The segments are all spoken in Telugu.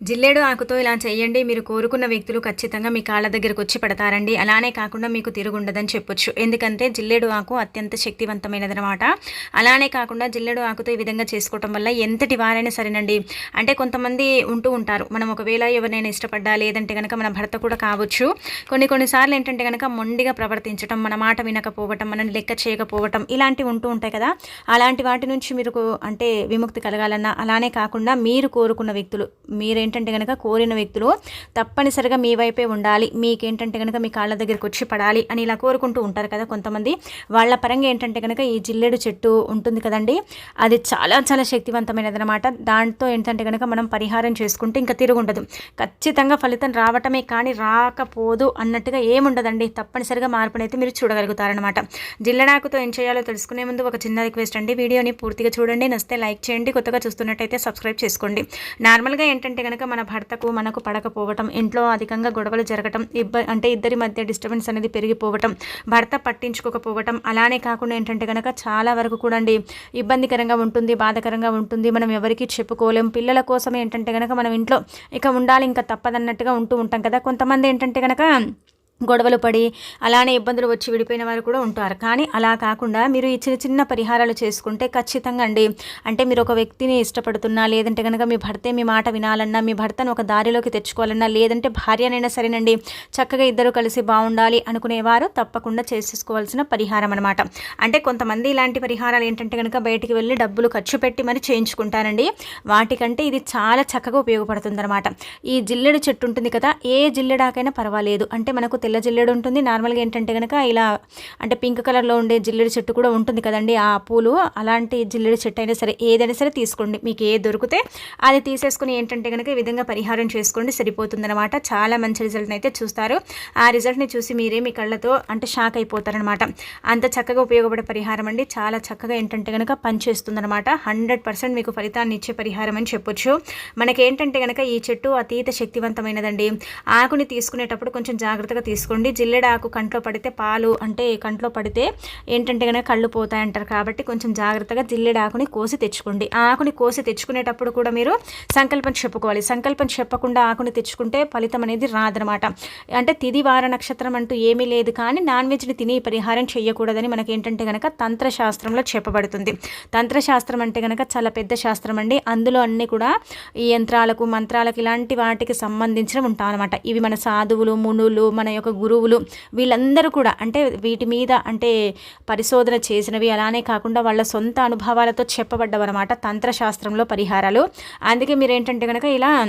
జిల్లేడు ఆకుతో ఇలా చేయండి మీరు కోరుకున్న వ్యక్తులు ఖచ్చితంగా మీ కాళ్ళ దగ్గరకు వచ్చి పడతారండి. అలానే కాకుండా మీకు తిరుగుండదని చెప్పొచ్చు. ఎందుకంటే జిల్లేడు ఆకు అత్యంత శక్తివంతమైనదనమాట అలానే కాకుండా జిల్లేడు ఆకుతో ఈ విధంగా చేసుకోవటం వల్ల ఎంతటి వారైనా సరేనండి. అంటే కొంతమంది ఉంటూ ఉంటారు. మనం ఒకవేళ ఎవరినైనా ఇష్టపడ్డా లేదంటే కనుక మన భర్త కూడా కావచ్చు. కొన్ని కొన్నిసార్లు ఏంటంటే కనుక మొండిగా ప్రవర్తించడం మన మాట వినకపోవటం మనని లెక్క చేయకపోవటం ఇలాంటివి ఉంటూ ఉంటాయి కదా. అలాంటి వాటి నుంచి మీరు అంటే విముక్తి కలగాలన్నా అలానే కాకుండా మీరు కోరుకున్న వ్యక్తులు మీరే ఏంటంటే కనుక కోరిన వ్యక్తులు తప్పనిసరిగా మీ వైపే ఉండాలి. మీకేంటంటే కనుక మీ కాళ్ళ దగ్గరికి వచ్చి పడాలి అని ఇలా కోరుకుంటూ ఉంటారు కదా కొంతమంది. వాళ్ళ పరంగా ఏంటంటే కనుక ఈ జిల్లెడు చెట్టు ఉంటుంది కదండి. అది చాలా చాలా శక్తివంతమైనది అనమాట దాంతో ఏంటంటే కనుక మనం పరిహారం చేసుకుంటే ఇంకా తిరుగుండదు ఖచ్చితంగా ఫలితం రావటమే కానీ రాకపోదు అన్నట్టుగా ఏముండదండి. తప్పనిసరిగా మార్పునైతే మీరు చూడగలుగుతారనమాట జిల్లడాకుతో ఏం చేయాలో తెలుసుకునే ముందు ఒక చిన్న రిక్వెస్ట్ అండి. వీడియోని పూర్తిగా చూడండి. నస్తే లైక్ చేయండి. కొత్తగా చూస్తున్నట్టయితే సబ్స్క్రైబ్ చేసుకోండి. నార్మల్గా ఏంటంటే కనుక మన భర్తకు మనకు పడకపోవటం ఇంట్లో అధికంగా గొడవలు జరగటం ఇబ్బ అంటే ఇద్దరి మధ్య డిస్టర్బెన్స్ అనేది పెరిగిపోవటం భర్త పట్టించుకోకపోవటం అలానే కాకుండా ఏంటంటే కనుక చాలా వరకు కూడా అండి ఇబ్బందికరంగా ఉంటుంది బాధకరంగా ఉంటుంది మనం ఎవరికి చెప్పుకోలేం. పిల్లల కోసం ఏంటంటే కనుక మనం ఇంట్లో ఇక ఉండాలి ఇంకా తప్పదన్నట్టుగా ఉంటూ ఉంటాం కదా. కొంతమంది ఏంటంటే కనుక గొడవలు పడి అలానే ఇబ్బందులు వచ్చి విడిపోయిన వారు కూడా ఉంటారు. కానీ అలా కాకుండా మీరు ఈ చిన్న చిన్న పరిహారాలు చేసుకుంటే ఖచ్చితంగా అండి. అంటే మీరు ఒక వ్యక్తిని ఇష్టపడుతున్నా లేదంటే కనుక మీ భర్తే మీ మాట వినాలన్నా మీ భర్తను ఒక దారిలోకి తెచ్చుకోవాలన్నా లేదంటే భార్యనైనా సరేనండి చక్కగా ఇద్దరు కలిసి బాగుండాలి అనుకునేవారు తప్పకుండా చేసేసుకోవాల్సిన పరిహారం అనమాట అంటే కొంతమంది ఇలాంటి పరిహారాలు ఏంటంటే కనుక బయటికి వెళ్ళి డబ్బులు ఖర్చు పెట్టి మరి చేయించుకుంటారండి. వాటికంటే ఇది చాలా చక్కగా ఉపయోగపడుతుంది అనమాట ఈ జిల్లెడు చెట్టు ఉంటుంది కదా ఏ జిల్లెడాకైనా పర్వాలేదు. అంటే మనకు తెల్ల జిల్లెడు ఉంటుంది. నార్మల్గా ఏంటంటే కనుక ఇలా అంటే పింక్ కలర్లో ఉండే జిల్లెడు చెట్టు కూడా ఉంటుంది కదండి ఆ పూలు. అలాంటి జిల్లెడు చెట్టు అయినా సరే ఏదైనా సరే తీసుకోండి. మీకు ఏ దొరికితే అది తీసేసుకుని ఏంటంటే కనుక ఈ విధంగా పరిహారం చేసుకోండి. సరిపోతుందన్నమాట. చాలా మంచి రిజల్ట్ని అయితే చూస్తారు. ఆ రిజల్ట్ని చూసి మీరే మీ కళ్ళతో అంటే షాక్ అయిపోతారనమాట అంత చక్కగా ఉపయోగపడే పరిహారం అండి. చాలా చక్కగా ఏంటంటే కనుక పనిచేస్తుందనమాట హండ్రెడ్ పర్సెంట్ మీకు ఫలితాన్ని ఇచ్చే పరిహారం అని చెప్పొచ్చు. మనకేంటంటే కనుక ఈ చెట్టు అతీత శక్తివంతమైనదండి. ఆకుని తీసుకునేటప్పుడు కొంచెం జాగ్రత్తగా తీసుకోండి. జిల్లెడాకు కంట్లో పడితే పాలు అంటే కంట్లో పడితే ఏంటంటే కనుక కళ్ళు పోతాయంటారు కాబట్టి కొంచెం జాగ్రత్తగా జిల్లెడాకుని కోసి తెచ్చుకోండి. ఆ ఆకుని కోసి తెచ్చుకునేటప్పుడు కూడా మీరు సంకల్పం చెప్పుకోవాలి. సంకల్పం చెప్పకుండా ఆకుని తెచ్చుకుంటే ఫలితం అనేది రాదనమాట. అంటే తిది వార నక్షత్రం అంటూ ఏమీ లేదు కానీ నాన్ వెజ్ని తిని పరిహారం చేయకూడదని మనకి ఏంటంటే కనుక తంత్రశాస్త్రంలో చెప్పబడుతుంది. తంత్రశాస్త్రం అంటే కనుక చాలా పెద్ద శాస్త్రం అండి. అందులో అన్నీ కూడా ఈ యంత్రాలకు మంత్రాలకు ఇలాంటి వాటికి సంబంధించిన ఉంటాం అనమాట ఇవి మన సాధువులు మునులు మన యొక్క గురువులు వీళ్ళందరూ కూడా అంటే వీటి మీద అంటే పరిశోధన చేసినవి అలానే కాకుండా వాళ్ళ సొంత అనుభవాలతో చెప్పబడ్డవన్నమాట తంత్రశాస్త్రంలో పరిహారాలు. అందుకే మీరు ఏంటంటే కనుక ఇలా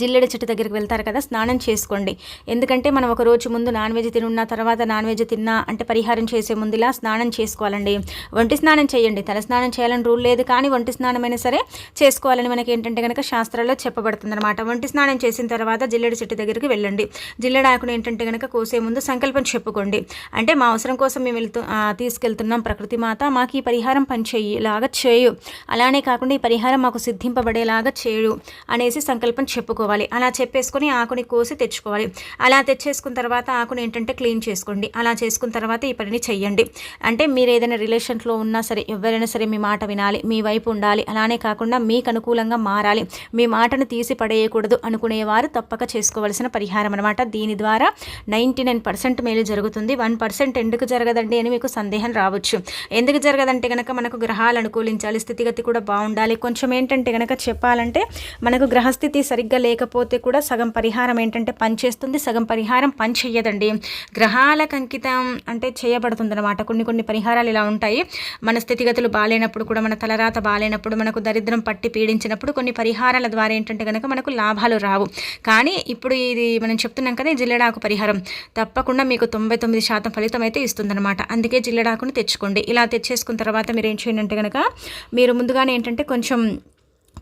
జిల్లెడ చెట్టు దగ్గరికి వెళ్తారు కదా స్నానం చేసుకోండి. ఎందుకంటే మనం ఒక రోజు ముందు నాన్ వెజ్ తినున్న తర్వాత నాన్ వెజ్ తిన్నా అంటే పరిహారం చేసే ముందు ఇలా స్నానం చేసుకోవాలండి. ఒంటి స్నానం చేయండి. తల స్నానం చేయాలని రూల్ లేదు కానీ ఒంటి స్నానమైనా సరే చేసుకోవాలని మనకి ఏంటంటే కనుక శాస్త్రాల్లో చెప్పబడుతుంది అనమాట ఒంటి స్నానం చేసిన తర్వాత జిల్లెడ చెట్టు దగ్గరికి వెళ్ళండి. జిల్లెడ ఆకును ఏంటంటే కనుక కోసే ముందు సంకల్పం చెప్పుకోండి. అంటే మా అవసరం కోసం మేము వెళ్తూ తీసుకెళ్తున్నాం ప్రకృతి మాత మాకు ఈ పరిహారం పనిచేయి లాగా చేయు. అలానే కాకుండా ఈ పరిహారం మాకు సిద్ధింపబడేలాగా చేయు అనేసి సంకల్పం చెప్పుకో తెచ్చుకోవాలి అలా చెప్పేసుకొని ఆకుని కోసి తెచ్చుకోవాలి. అలా తెచ్చేసుకున్న తర్వాత ఆకుని ఏంటంటే క్లీన్ చేసుకోండి. అలా చేసుకున్న తర్వాత ఈ పనిని చెయ్యండి. అంటే మీరు ఏదైనా రిలేషన్లో ఉన్నా సరే ఎవరైనా సరే మీ మాట వినాలి మీ వైపు ఉండాలి. అలానే కాకుండా మీకు అనుకూలంగా మారాలి. మీ మాటను తీసి పడేయకూడదు అనుకునేవారు తప్పక చేసుకోవాల్సిన పరిహారం అనమాట దీని ద్వారా నైంటీ నైన్ పర్సెంట్ మేలు జరుగుతుంది. వన్ పర్సెంట్ ఎందుకు జరగదండి అని మీకు సందేహం రావచ్చు. ఎందుకు జరగదంటే కనుక మనకు గ్రహాలు అనుకూలించాలి స్థితిగతి కూడా బాగుండాలి. కొంచెం ఏంటంటే కనుక చెప్పాలంటే మనకు గ్రహస్థితి సరిగ్గా లేకపోతే కూడా సగం పరిహారం ఏంటంటే పనిచేస్తుంది సగం పరిహారం పని చెయ్యదండి. గ్రహాలకు అంకితం అంటే చేయబడుతుంది అనమాట కొన్ని కొన్ని పరిహారాలు ఇలా ఉంటాయి. మన స్థితిగతులు బాగాలేనప్పుడు కూడా మన తలరాత బాగాలేనప్పుడు మనకు దరిద్రం పట్టి పీడించినప్పుడు కొన్ని పరిహారాల ద్వారా ఏంటంటే కనుక మనకు లాభాలు రావు. కానీ ఇప్పుడు ఇది మనం చెప్తున్నాం కదా జిల్లెడాకు పరిహారం. తప్పకుండా మీకు తొంభై తొమ్మిది శాతం ఫలితం అయితే ఇస్తుందన్నమాట. అందుకే జిల్లెడాకుని తెచ్చుకోండి. ఇలా తెచ్చేసుకున్న తర్వాత మీరు ఏం చేయండి అంటే కనుక మీరు ముందుగానే ఏంటంటే కొంచెం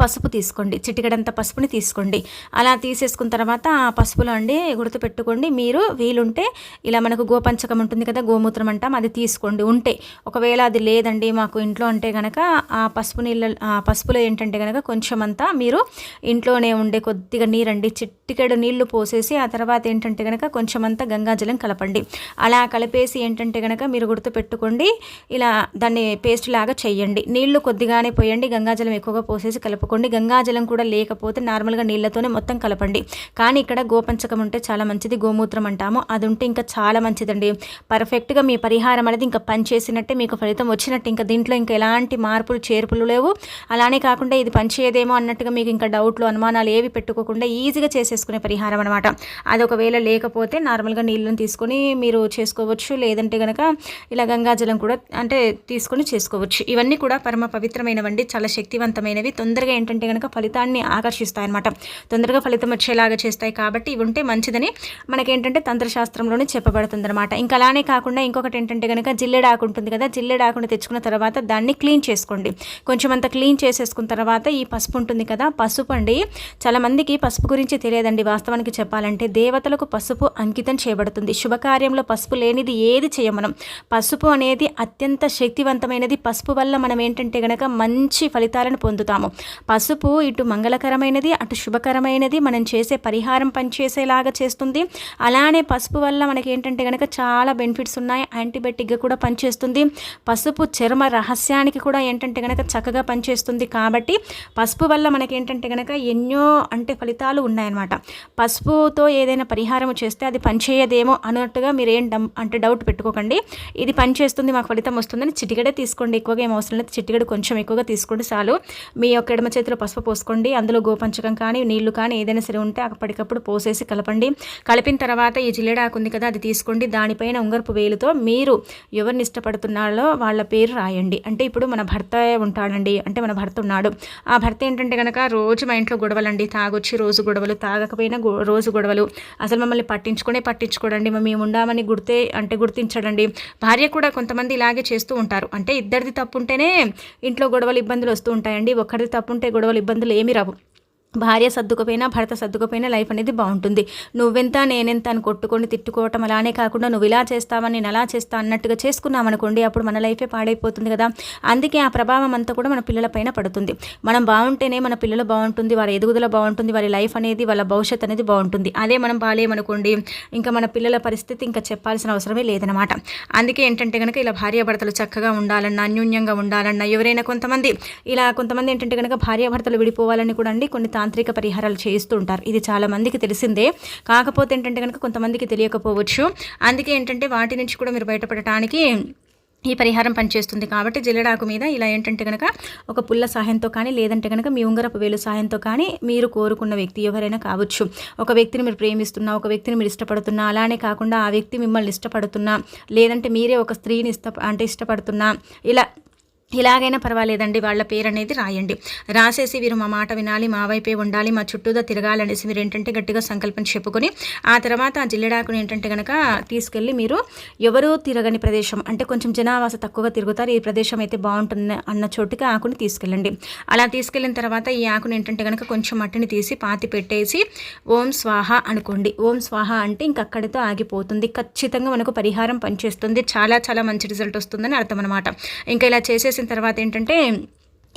పసుపు తీసుకోండి చిటికడంత పసుపుని తీసుకోండి. అలా తీసేసుకున్న తర్వాత ఆ పసుపులో అండి గుర్తు పెట్టుకోండి మీరు వీలుంటే ఇలా మనకు గోపంచకం ఉంటుంది కదా గోమూత్రం అంటాం అది తీసుకోండి. ఉంటే ఒకవేళ అది లేదండి మాకు ఇంట్లో అంటే కనుక ఆ పసుపు నీళ్ళ ఆ పసుపులో ఏంటంటే కనుక కొంచెం అంతా మీరు ఇంట్లోనే ఉండే కొద్దిగా నీరండి చిట్టికెడు నీళ్ళు పోసేసి ఆ తర్వాత ఏంటంటే కనుక కొంచెం అంతా గంగాజలం కలపండి. అలా కలిపేసి ఏంటంటే కనుక మీరు గుర్తు పెట్టుకోండి ఇలా దాన్ని పేస్ట్ లాగా చేయండి. నీళ్ళు కొద్దిగానే పోయండి గంగాజలం ఎక్కువగా పోసేసి కలపండి. కలపకండి. గంగాజలం కూడా లేకపోతే నార్మల్గా నీళ్ళతోనే మొత్తం కలపండి. కానీ ఇక్కడ గోపంచకం ఉంటే చాలా మంచిది గోమూత్రం అంటాము. అది ఉంటే ఇంకా చాలా మంచిదండి. పర్ఫెక్ట్గా మీ పరిహారం అనేది ఇంకా పనిచేసినట్టే మీకు ఫలితం వచ్చినట్టు. ఇంకా దీంట్లో ఇంకా ఎలాంటి మార్పులు చేర్పులు లేవు. అలానే కాకుండా ఇది పనిచేయదేమో అన్నట్టుగా మీకు ఇంకా డౌట్లు అనుమానాలు ఏవి పెట్టుకోకుండా ఈజీగా చేసేసుకునే పరిహారం అనమాట అది ఒకవేళ లేకపోతే నార్మల్గా నీళ్ళని తీసుకొని మీరు చేసుకోవచ్చు. లేదంటే కనుక ఇలా గంగాజలం కూడా అంటే తీసుకొని చేసుకోవచ్చు. ఇవన్నీ కూడా పరమ పవిత్రమైనవండి. చాలా శక్తివంతమైనవి. తొందరగా ఏంటంటే కనుక ఫలితాన్ని ఆకర్షిస్తాయి అనమాట తొందరగా ఫలితం వచ్చేలాగా చేస్తాయి కాబట్టి ఇవి ఉంటే మంచిదని మనకేంటంటే తంత్రశాస్త్రంలోనే చెప్పబడుతుంది అనమాట ఇంకా అలానే కాకుండా ఇంకొకటి ఏంటంటే కనుక జిల్లెడాకు ఉంటుంది కదా జిల్లెడాకుని తెచ్చుకున్న తర్వాత దాన్ని క్లీన్ చేసుకోండి. కొంచెం అంత క్లీన్ చేసేసుకున్న తర్వాత ఈ పసుపు ఉంటుంది కదా పసుపు అండి చాలా మందికి పసుపు గురించి తెలియదండి వాస్తవానికి చెప్పాలంటే. దేవతలకు పసుపు అంకితం చేయబడుతుంది. శుభకార్యంలో పసుపు లేనిది ఏది చేయం మనం పసుపు అనేది అత్యంత శక్తివంతమైనది. పసుపు వల్ల మనం ఏంటంటే కనుక మంచి ఫలితాలను పొందుతాము. పసుపు ఇటు మంగళకరమైనది అటు శుభకరమైనది మనం చేసే పరిహారం పనిచేసేలాగా చేస్తుంది. అలానే పసుపు వల్ల మనకి ఏంటంటే కనుక చాలా బెనిఫిట్స్ ఉన్నాయి. యాంటీబయాటిక్గా కూడా పనిచేస్తుంది. పసుపు చర్మ రహస్యానికి కూడా ఏంటంటే కనుక చక్కగా పనిచేస్తుంది కాబట్టి పసుపు వల్ల మనకి ఏంటంటే కనుక ఎన్నో అంటే ఫలితాలు ఉన్నాయన్నమాట. పసుపుతో ఏదైనా పరిహారం చేస్తే అది పనిచేయదేమో అన్నట్టుగా మీరు ఏం డమ్ అంటే డౌట్ పెట్టుకోకండి. ఇది పనిచేస్తుంది మాకు ఫలితం వస్తుందని చిటికడే తీసుకోండి. ఎక్కువగా ఏం అవసరం లేదు. చిటికడ కొంచెం ఎక్కువగా తీసుకోండి చాలు. మీ యొక్క ఎడమ చేతిలో పసుపు పోసుకోండి. అందులో గోపంచకం కానీ నీళ్ళు కానీ ఏదైనా సరే ఉంటే అప్పటికప్పుడు పోసేసి కలపండి. కలిపిన తర్వాత ఈ జిల్లెడాకు ఉంది కదా అది తీసుకోండి. దానిపైన ఉంగరపు వేలుతో మీరు ఎవరిని ఇష్టపడుతున్నారో వాళ్ళ పేరు రాయండి. అంటే ఇప్పుడు మన భర్త ఉంటాడండి. అంటే మన భర్త ఉన్నాడు. ఆ భర్త ఏంటంటే కనుక రోజు మా ఇంట్లో గొడవలండి. తాగొచ్చి రోజు గొడవలు తాగకపోయినా రోజు గొడవలు. అసలు మమ్మల్ని పట్టించుకునే పట్టించుకోడండి. మేము ఉండామని గుర్తే అంటే గుర్తించడండి. భార్య కూడా కొంతమంది ఇలాగే చేస్తూ ఉంటారు. అంటే ఇద్దరిది తప్పు ఉంటేనే ఇంట్లో గొడవలు ఇబ్బందులు వస్తూ ఉంటాయండి. ఒక్కరిది తప్పు ఉంటే గొడవలు ఇబ్బందులు ఏమి రావు. భార్య సర్దుకుపోయినా భర్త సర్దుకుపోయినా లైఫ్ అనేది బాగుంటుంది. నువ్వెంత నేనెంత అని కొట్టుకొని తిట్టుకోవటం అలానే కాకుండా నువ్వు ఇలా చేస్తావని నేను అలా చేస్తా అన్నట్టుగా చేసుకున్నాం అనుకోండి అప్పుడు మన లైఫే పాడైపోతుంది కదా. అందుకే ఆ ప్రభావం అంతా కూడా మన పిల్లలపైన పడుతుంది. మనం బాగుంటేనే మన పిల్లలు బాగుంటుంది వారి ఎదుగుదల బాగుంటుంది వారి లైఫ్ అనేది వాళ్ళ భవిష్యత్ అనేది బాగుంటుంది. అదే మనం బాగాలేమనుకోండి ఇంకా మన పిల్లల పరిస్థితి ఇంకా చెప్పాల్సిన అవసరమే లేదనమాట. అందుకే ఏంటంటే కనుక ఇలా భార్యాభర్తలు చక్కగా ఉండాలన్నా అన్యోన్యంగా ఉండాలన్నా ఎవరైనా కొంతమంది ఇలా కొంతమంది ఏంటంటే కనుక భార్యాభర్తలు విడిపోవాలని కూడా అండి కొన్ని తాంత్రిక పరిహారాలు చేయిస్తూ ఉంటారు ఇది చాలా మందికి తెలిసిందే. కాకపోతే ఏంటంటే కనుక కొంతమందికి తెలియకపోవచ్చు. అందుకే ఏంటంటే వాటి నుంచి కూడా మీరు బయటపడటానికి ఈ పరిహారం పనిచేస్తుంది. కాబట్టి జిల్లడాకు మీద ఇలా ఏంటంటే కనుక ఒక పుల్ల సహాయంతో కానీ లేదంటే కనుక మీ ఉంగరపు వేలు సహాయంతో కానీ మీరు కోరుకున్న వ్యక్తి ఎవరైనా కావచ్చు. ఒక వ్యక్తిని మీరు ప్రేమిస్తున్నా ఒక వ్యక్తిని మీరు ఇష్టపడుతున్నా అలానే కాకుండా ఆ వ్యక్తి మిమ్మల్ని ఇష్టపడుతున్నా లేదంటే మీరే ఒక స్త్రీని ఇష్ట అంటే ఇష్టపడుతున్నా ఇలా ఇలాగైనా పర్వాలేదండి వాళ్ళ పేరు అనేది రాయండి. రాసేసి వీరు మా మాట వినాలి మా వైపే ఉండాలి మా చుట్టూదా తిరగాలనేసి మీరు ఏంటంటే గట్టిగా సంకల్పం చెప్పుకొని ఆ తర్వాత ఆ జిల్లెడాకుని ఏంటంటే కనుక తీసుకెళ్ళి మీరు ఎవరూ తిరగని ప్రదేశం అంటే కొంచెం జనావాస తక్కువగా తిరుగుతారు ఈ ప్రదేశం అయితే బాగుంటుంది అన్న చోటుకి ఆకుని తీసుకెళ్ళండి. అలా తీసుకెళ్ళిన తర్వాత ఈ ఆకుని ఏంటంటే కనుక కొంచెం మట్టిని తీసి పాతి పెట్టేసి ఓం స్వాహ అనుకోండి. ఓం స్వాహ అంటే ఇంకక్కడితో ఆగిపోతుంది. ఖచ్చితంగా మనకు పరిహారం పనిచేస్తుంది. చాలా చాలా మంచి రిజల్ట్ వస్తుందని అర్థం అనమాట ఇంకా ఇలా చేసేసి తర్వాత ఏంటంటే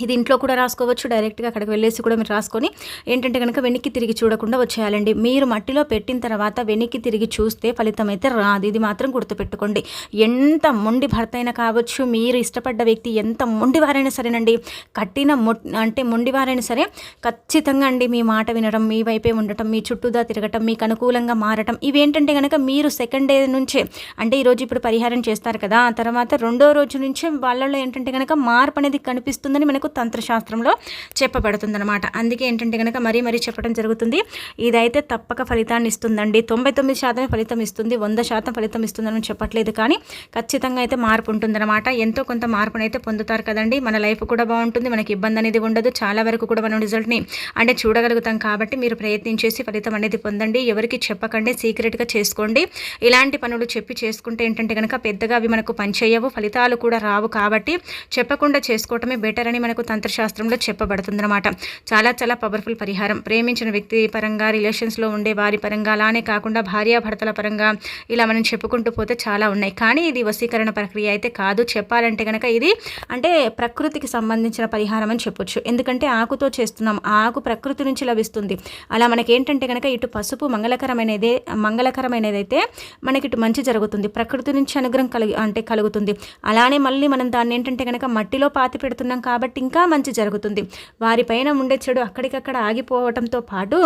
ఇది ఇంట్లో కూడా రాసుకోవచ్చు. డైరెక్ట్గా అక్కడికి వెళ్ళేసి కూడా మీరు రాసుకొని ఏంటంటే కనుక వెనక్కి తిరిగి చూడకుండా వచ్చేయాలండి. మీరు మట్టిలో పెట్టిన తర్వాత వెనక్కి తిరిగి చూస్తే ఫలితం అయితే రాదు. ఇది మాత్రం గుర్తుపెట్టుకోండి. ఎంత మొండి భర్త అయినా కావచ్చు మీరు ఇష్టపడ్డ వ్యక్తి ఎంత మొండివారైనా సరేనండి. కట్టిన మొ అంటే మొండివారైనా సరే ఖచ్చితంగా అండి మీ మాట వినడం మీ వైపే ఉండటం మీ చుట్టూదా తిరగటం మీకు అనుకూలంగా మారటం ఇవేంటంటే కనుక మీరు సెకండ్ డే నుంచే అంటే ఈరోజు ఇప్పుడు పరిహారం చేస్తారు కదా ఆ తర్వాత రెండో రోజు నుంచే వాళ్ళలో ఏంటంటే కనుక మార్పు అనేది కనిపిస్తుందని మనకు మనకు తంత్రశాస్త్రంలో చెప్పబడుతుంది అనమాట అందుకే ఏంటంటే కనుక మరీ మరీ చెప్పడం జరుగుతుంది. ఇదైతే తప్పక ఫలితాన్ని ఇస్తుందండి. తొంభై తొమ్మిది శాతమే ఫలితం ఇస్తుంది. వంద శాతం ఫలితం ఇస్తుందని చెప్పట్లేదు కానీ ఖచ్చితంగా అయితే మార్పు ఉంటుందన్నమాట. ఎంతో కొంత మార్పునైతే పొందుతారు కదండి. మన లైఫ్ కూడా బాగుంటుంది. మనకి ఇబ్బంది అనేది ఉండదు. చాలా వరకు కూడా మనం రిజల్ట్ని అంటే చూడగలుగుతాం కాబట్టి మీరు ప్రయత్నించేసి ఫలితం అనేది పొందండి. ఎవరికి చెప్పకండి. సీక్రెట్గా చేసుకోండి. ఇలాంటి పనులు చెప్పి చేసుకుంటే ఏంటంటే కనుక పెద్దగా అవి మనకు పనిచేయవు. ఫలితాలు కూడా రావు కాబట్టి చెప్పకుండా చేసుకోవటమే బెటర్ అని మనకు మనకు తంత్రశాస్త్రంలో చెప్పబడుతుందన్నమాట. చాలా చాలా పవర్ఫుల్ పరిహారం. ప్రేమించిన వ్యక్తి పరంగా రిలేషన్స్లో ఉండే వారి పరంగా అలానే కాకుండా భార్యాభర్తల పరంగా ఇలా మనం చెప్పుకుంటూ పోతే చాలా ఉన్నాయి. కానీ ఇది వశీకరణ ప్రక్రియ అయితే కాదు. చెప్పాలంటే కనుక ఇది అంటే ప్రకృతికి సంబంధించిన పరిహారం అని చెప్పొచ్చు. ఎందుకంటే ఆకుతో చేస్తున్నాం. ఆకు ప్రకృతి నుంచి లభిస్తుంది. అలా మనకి ఏంటంటే కనుక ఇటు పసుపు మంగళకరమైనదే మంగళకరమైనదైతే మనకి ఇటు మంచి జరుగుతుంది. ప్రకృతి నుంచి అనుగ్రహం కలిగి అంటే కలుగుతుంది. అలానే మళ్ళీ మనం దాన్ని ఏంటంటే కనుక మట్టిలో పాతి పెడుతున్నాం కాబట్టి ఇంకా మంచి జరుగుతుంది. వారిపైన ఉండే చెడు అక్కడికక్కడ ఆగిపోవటంతో పాటు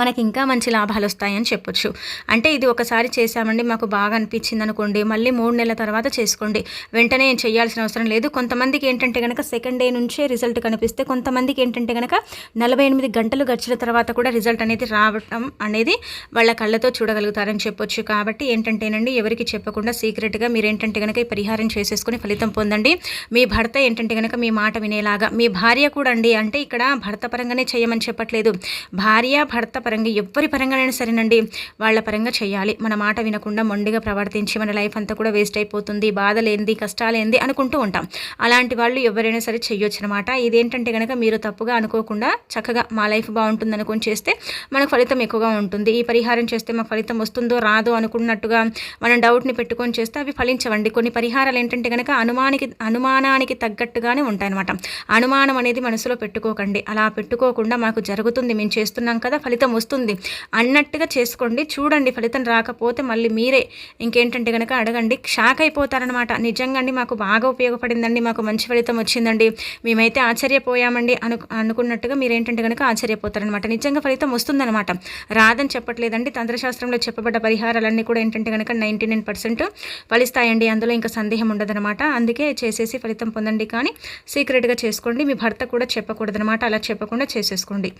మనకి ఇంకా మంచి లాభాలు వస్తాయని చెప్పొచ్చు. అంటే ఇది ఒకసారి చేశామండి మాకు బాగా అనిపించింది అనుకోండి మళ్ళీ మూడు నెలల తర్వాత చేసుకోండి. వెంటనే చేయాల్సిన అవసరం లేదు. కొంతమందికి ఏంటంటే కనుక సెకండ్ డే నుంచే రిజల్ట్ కనిపిస్తే కొంతమందికి ఏంటంటే కనుక నలభై ఎనిమిది గంటలు గడిచిన తర్వాత కూడా రిజల్ట్ అనేది రావటం అనేది వాళ్ళ కళ్ళతో చూడగలుగుతారని చెప్పొచ్చు. కాబట్టి ఏంటంటేనండి ఎవరికి చెప్పకుండా సీక్రెట్గా మీరు ఏంటంటే కనుక ఈ పరిహారం చేసేసుకుని ఫలితం పొందండి. మీ భర్త ఏంటంటే కనుక మీ మాట వినేలాగా మీ భార్య కూడా అండి అంటే ఇక్కడ భర్త పరంగానే చేయమని చెప్పట్లేదు. భార్య భర్త పరంగా ఎవరి పరంగానైనా సరేనండి. వాళ్ళ పరంగా చేయాలి. మన మాట వినకుండా మొండిగా ప్రవర్తించి మన లైఫ్ అంతా కూడా వేస్ట్ అయిపోతుంది బాధలేంది కష్టాలేంది అనుకుంటూ ఉంటాం. అలాంటి వాళ్ళు ఎవరైనా సరే చేయొచ్చు అనమాట ఇదేంటంటే కనుక మీరు తప్పుగా అనుకోకుండా చక్కగా మా లైఫ్ బాగుంటుంది అనుకుని చేస్తే మనకు ఫలితం ఎక్కువగా ఉంటుంది. ఈ పరిహారం చేస్తే మాకు ఫలితం వస్తుందో రాదో అనుకున్నట్టుగా మనం డౌట్ని పెట్టుకొని చేస్తే అవి ఫలించవండి. కొన్ని పరిహారాలు ఏంటంటే కనుక అనుమానికి అనుమానానికి తగ్గట్టుగానే ఉంటాయన్నమాట. అనుమానం అనేది మనసులో పెట్టుకోకండి. అలా పెట్టుకోకుండా మాకు జరుగుతుంది మేము చేస్తున్నాం కదా ఫలితం ఫలితం వస్తుంది. అన్నట్టుగా చేసుకోండి. చూడండి ఫలితం రాకపోతే మళ్ళీ మీరే ఇంకేంటంటే కనుక అడగండి. షాక్ అయిపోతారనమాట నిజంగా అండి మాకు బాగా ఉపయోగపడిందండి. మాకు మంచి ఫలితం వచ్చిందండి. మేమైతే ఆశ్చర్యపోయామండి అను అనుకున్నట్టుగా మీరు ఏంటంటే కనుక ఆశ్చర్యపోతారనమాట నిజంగా ఫలితం వస్తుందనమాట రాదని చెప్పట్లేదండి. తంత్రశాస్త్రంలో చెప్పబడ్డ పరిహారాలన్నీ కూడా ఏంటంటే కనుక నైంటీ నైన్ పర్సెంట్ ఫలిస్తాయండి. అందులో ఇంకా సందేహం ఉండదనమాట అందుకే చేసేసి ఫలితం పొందండి. కానీ సీక్రెట్గా చేసుకోండి. మీ భర్త కూడా చెప్పకూడదనమాట అలా చెప్పకుండా చేసేసుకోండి.